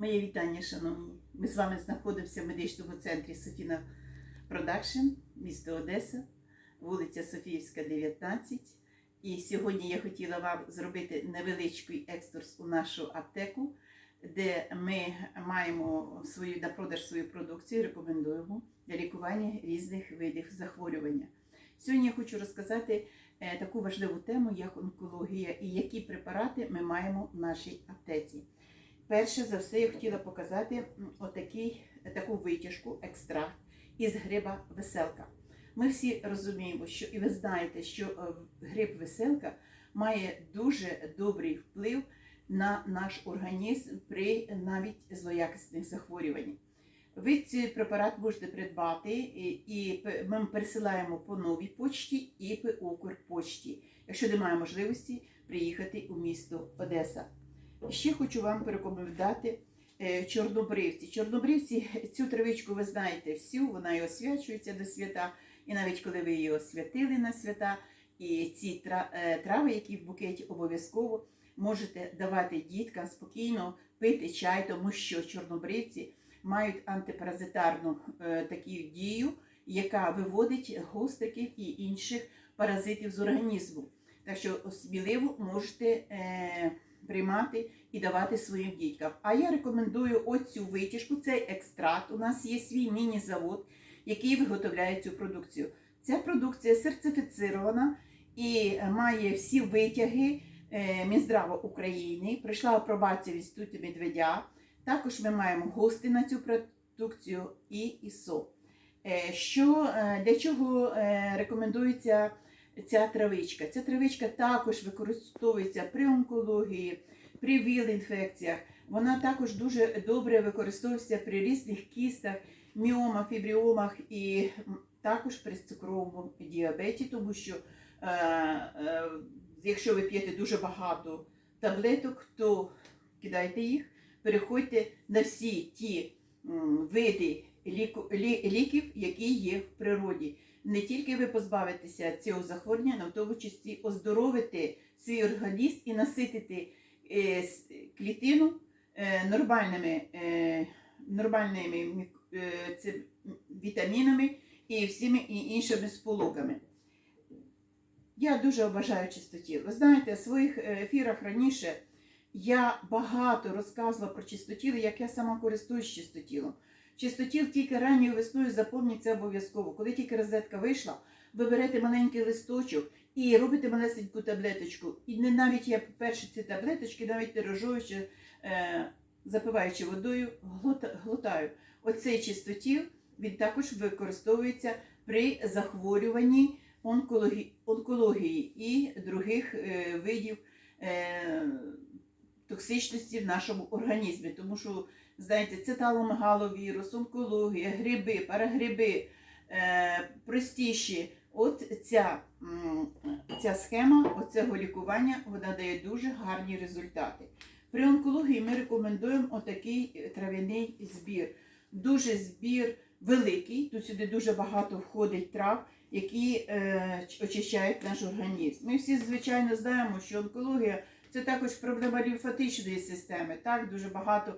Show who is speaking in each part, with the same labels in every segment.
Speaker 1: Моє вітання, шановні. Ми з вами знаходимося в медичному центрі Софіна Продакшн, місто Одеса, вулиця Софіївська, 19. І сьогодні я хотіла вам зробити невеличкий екскурс у нашу аптеку, де ми маємо свою на продаж свою продукцію, рекомендуємо для лікування різних видів захворювання. Сьогодні я хочу розказати е, таку важливу тему, як онкологія, і які препарати ми маємо в нашій аптеці. Перше за все я хотіла показати отакий, таку витяжку, екстракт із гриба веселка. Ми всі розуміємо, що і ви знаєте, що е, гриб веселка має дуже добрий вплив на наш організм при навіть злоякісних захворюваннях. Ви цей препарат можете придбати, і, ми пересилаємо по новій почті і по Укрпочті, якщо немає можливості приїхати у місто Одеса. Ще хочу вам порекомендувати е, чорнобривці. Чорнобривці, цю травичку ви знаєте всю, вона і освячується до свята, і навіть коли ви її освятили на свята, і ці е, трави, які в букеті обов'язково можете давати діткам спокійно пити чай, тому що чорнобривці мають антипаразитарну е, таку дію, яка виводить гостриків і інших паразитів з організму. Так що сміливо можете е, приймати і давати своїм діткам. А я рекомендую оцю витяжку, цей екстракт. У нас є свій міні-завод, який виготовляє цю продукцію. Ця продукція сертифіцирована і має всі витяги е, Мінздрава України. Пройшла апробацію в інституті Медведя. Також ми маємо гости на цю продукцію і ІСО. Е, Що, е, для чого е, рекомендується ця травичка? Ця травичка також використовується при онкології, при ВІЛ-інфекціях. Вона також дуже добре використовується при різних кістах, міомах, фібріомах і також при цукровому діабеті, тому що е, е, якщо ви п'єте дуже багато таблеток, то кидайте їх, переходьте на всі ті види ліків, які є в природі. Не тільки ви позбавитеся цього захворювання, але в тому числі оздоровити свій організм і наситити е, клітину е, нормальними, е, нормальними вітамінами і всіми іншими сполуками. Я дуже обожаю чистотіл. Ви знаєте, в своїх ефірах раніше я багато розказувала про чистотіл, як я сама користуюсь чистотілом. Чистотіл тільки ранньою весною запомніть це обов'язково. Коли тільки розетка вийшла, ви берете маленький листочок і робите малесеньку таблеточку. І не навіть я перші ці таблеточки, навіть не розжовуючи, е, запиваючи водою, глота- глотаю. Оцей чистотіл він також використовується при захворюванні онкології, онкології і других е, видів е, токсичності в нашому організмі. Тому що, знаєте, циталомегаловірус, онкологія, гриби, парагриби е, простіші. От ця, ця схема оцього лікування вона дає дуже гарні результати. При онкології ми рекомендуємо отакий трав'яний збір. Дуже збір великий, тут сюди дуже багато входить трав, які е, очищають наш організм. Ми всі, звичайно, знаємо, що онкологія це також проблема лімфатичної системи. Так, дуже багато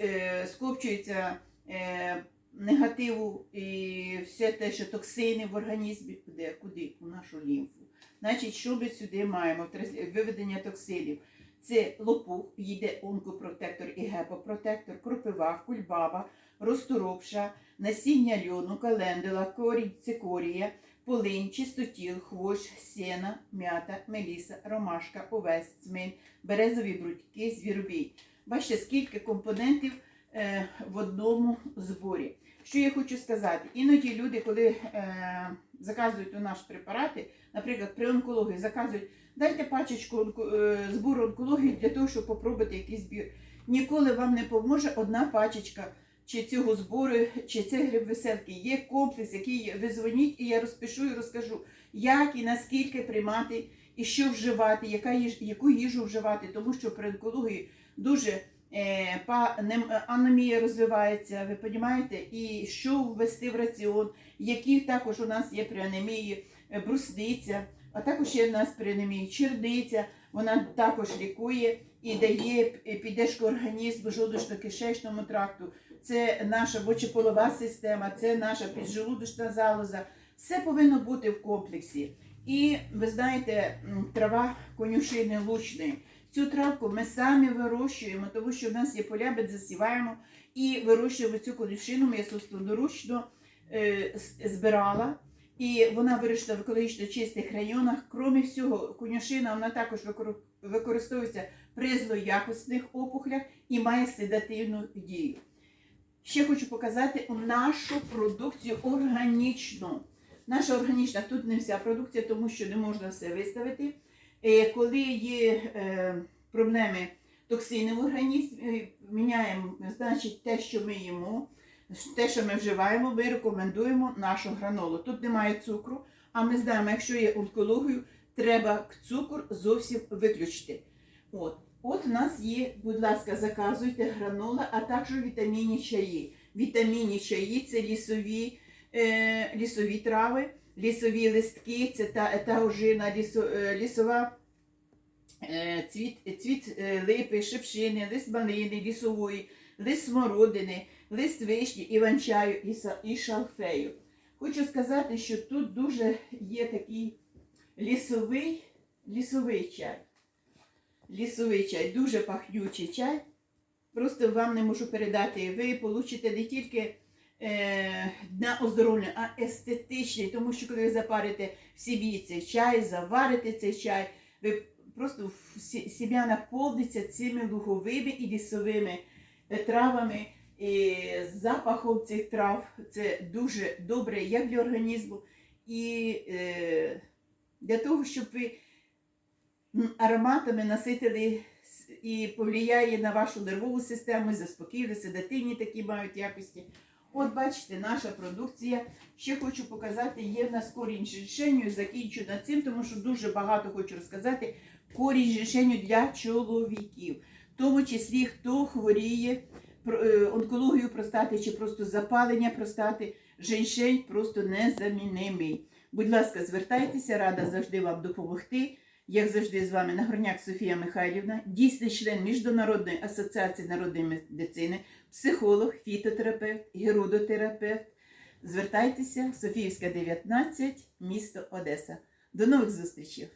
Speaker 1: е, скопчується е, негативу і все те, що токсини в організмі піде куди? У нашу лімфу. Значить, що ми сюди маємо? Виведення токсинів. Це лопух, йде онкопротектор і гепопротектор, кропива, кульбаба, розторопша, насіння льону, календула, корінь, цикорія, полинь, чистотіл, хвощ, сена, м'ята, меліса, ромашка, овес, цмин, березові брудьки, звіробій. Бачите, скільки компонентів е, в одному зборі. Що я хочу сказати? Іноді люди, коли е, заказують у нас препарати, наприклад, при онкології заказують, дайте пачечку е, збору онкології для того, щоб попробувати якийсь збір. Ніколи вам не поможе одна пачечка чи цього збору, чи це гриб веселки. Є комплекс, який ви дзвоніть, і я розпишу і розкажу, як і наскільки приймати, і що вживати, яка їж, яку їжу вживати, тому що при онкології дуже е, анемія розвивається, ви розумієте, і що ввести в раціон, які також у нас є при анемії е, брусниця, а також є в нас при анемії черниця, вона також лікує і дає п- піддержку організму, жовудочно-кишечному тракту. Це наша мочеполова система, це наша піджелудочна залоза. Все повинно бути в комплексі. І ви знаєте, трава конюшини лучної. Цю травку ми самі вирощуємо, тому що в нас є поля, ми засіваємо і вирощуємо цю конюшину. Ми собственноручно е, збирала. І вона вирощена в екологічно чистих районах. Крім всього, конюшина вона також використовується при злоякісних опухлях і має седативну дію. Ще хочу показати нашу продукцію органічну. Наша органічна тут не вся продукція, тому що не можна все виставити. Е, Коли є е, проблеми токсини в організмі, е, міняємо, значить, те, що ми їмо, те, що ми вживаємо, ми рекомендуємо нашу гранолу. Тут немає цукру, а ми знаємо, якщо є онкологію, треба цукор зовсім виключити. От. От у нас є, будь ласка, заказуйте гранола, а також вітамінні чаї. Вітамінні чаї це лісові, е, лісові трави, лісові листки, це та, та ожина, лісо, е, лісова е, цвіт, цвіт е, липи, шипшини, лист малини, лісової, лист смородини, лист вишні, іван-чаю і, і шалфею. Хочу сказати, що тут дуже є такий лісовий, лісовий чай. Лісовий чай, дуже пахнючий чай. Просто вам не можу передати. Ви получите не тільки на оздоровлення, а естетичний, тому що коли ви запарите в собі цей чай, заварите цей чай, ви просто сім'я наповниться цими луговими і лісовими е, травами. І запахом цих трав це дуже добре як для організму, і е, для того, щоб ви ароматами наситили і повлияє на вашу нервову систему, заспокоїли, седативні такі мають якості. От бачите, наша продукція. Ще хочу показати, є в нас корінь жишеню, закінчу над цим, тому що дуже багато хочу розказати. Корінь жишеню для чоловіків, в тому числі хто хворіє е, онкологію простати чи просто запалення простати, женьшень просто незамінимий. Будь ласка, звертайтеся, рада завжди вам допомогти. Як завжди, з вами Нагорняк Софія Михайлівна, дійсний член Міжнародної асоціації народної медицини, психолог, фітотерапевт, герудотерапевт. Звертайтеся, Софіївська, 19, місто Одеса. До нових зустрічей!